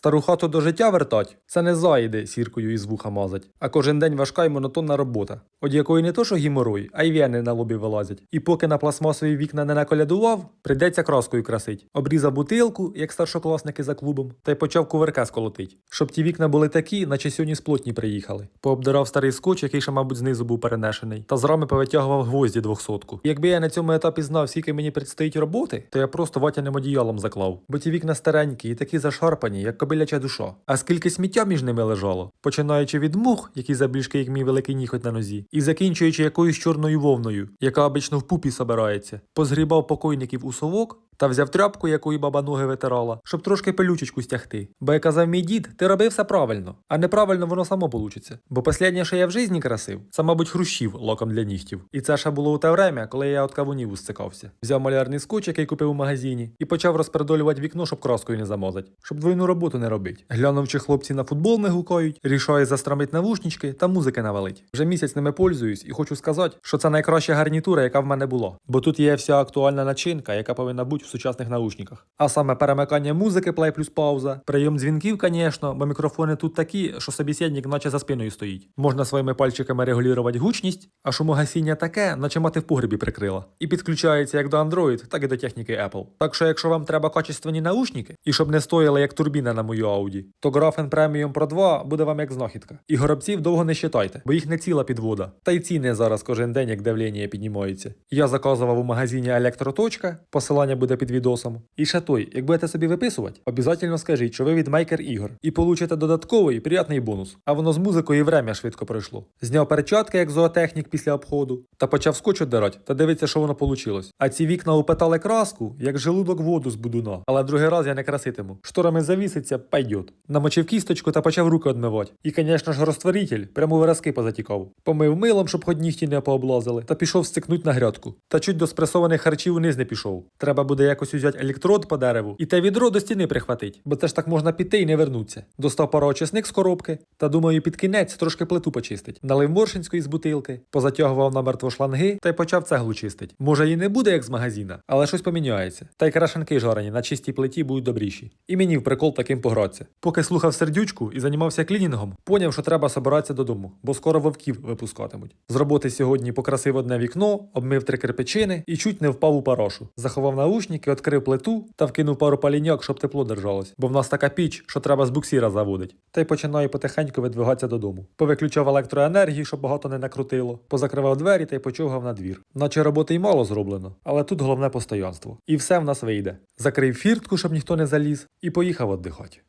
Стару хату до життя вертать? Це не заїди сіркою із вуха мазать, а кожен день важка й монотонна робота, од якої не то що гіморой, а й вени на лобі вилазять. І поки на пластмасові вікна не наколядував, прийдеться краскою красить. Обрізав бутилку, як старшокласники за клубом, та й почав кувырка сколотить, щоб ті вікна були такі, наче сьогодні з плотні приїхали. Пообдирав старий скотч, який ще, мабуть, знизу був перенешений, та з рами повитягував гвозді двохсотку. Якби я на цьому етапі знав, скільки мені предстоїть роботи, то я просто ватяним одіялом заклав. Бо ті вікна старенькі і такі зашарпані, як кобиляча душо. А скільки сміття між ними лежало, починаючи від мух, які заблішки, як мій великий ніхоть на нозі, і закінчуючи якоюсь чорною вовною, яка обично в пупі собирається, позгрібав покойників у совок. Та взяв тряпку, якою баба ноги витирала, щоб трошки пелючечку стягти. Бо як казав мій дід, ти робив все правильно, а неправильно воно само получиться. Бо останнє, що я в житті красив, це, мабуть, хрущів локом для нігтів. І це ще було у те время, коли я от кавунів устикався. Взяв малярний скотч, який купив у магазині, і почав розпередолювати вікно, щоб краскою не замазати, щоб двойну роботу не робити. Глянув, чи хлопці на футбол не гукають, рішаю застромить навушнички та музики навалить. Вже місяць ними пользуюсь і хочу сказати, що це найкраща гарнітура, яка в мене була. Бо тут є вся актуальна начинка, яка повинна бути в сучасних наушниках. А саме перемикання музики, плей плюс пауза, прийом дзвінків, звісно, бо мікрофони тут такі, що собеседник наче за спиною стоїть. Можна своїми пальчиками регулювати гучність, а шумогасіння таке, наче мати в погребі прикрила. І підключається як до Android, так і до техніки Apple. Так що, якщо вам треба качественні наушники, і щоб не стояли як турбіна на мою Audi, то Grafen Premium Pro 2 буде вам як знахідка. І горобців довго не считайте, бо їх не ціла підвода. Та й ціни зараз кожен день, як давлення піднімається. Я заказував у магазині Електроточка, посилання буде під відосом. І ще той, як будете собі виписувати, обов'язково скажіть, що ви від Maker ігор, і получите додатковий приятний бонус. А воно з музикою время швидко пройшло. Зняв перчатки, як зоотехнік після обходу, та почав скотч одирати та дивиться, що воно вийшло. А ці вікна упитали краску, як желудок воду з будуна. Але другий раз я не краситиму. Шторами завіситься, пайдет. Намочив кісточку та почав руки одмивати. І, звісно ж, розтворитель прямо виразки позатікав. Помив милом, щоб хоч нігті не пооблазили, та пішов стикнуть на грядку. Та чуть до спресованих харчів униз не пішов. Треба буде якось узяти електрод по дереву і те відро до стіни прихватить, бо це ж так можна піти і не вернуться. Достав пару очисник з коробки, та думаю, під кінець трошки плиту почистить. Налив моршинської з бутилки, позатягував намертво шланги та й почав цеглу чистить. Може і не буде як з магазина, але щось поміняється. Та й крашенки жарені на чистій плиті будуть добріші. І мені в прикол таким погратися. Поки слухав сердючку і займався клінінгом, поняв, що треба собиратися додому, бо скоро вовків випускатимуть. З роботи сьогодні покрасив одне вікно, обмив три кирпичини і чуть не впав у парошу. Заховав наушники, відкрив плиту та вкинув пару паліньок, щоб тепло держалось. Бо в нас така піч, що треба з буксіра заводить. Та й починаю потихеньку видвигатися додому. Повиключав електроенергію, щоб багато не накрутило, позакривав двері та й почовгав на двір. Наче роботи й мало зроблено, але тут головне постоянство. І все в нас вийде. Закрив фіртку, щоб ніхто не заліз, і поїхав віддихати.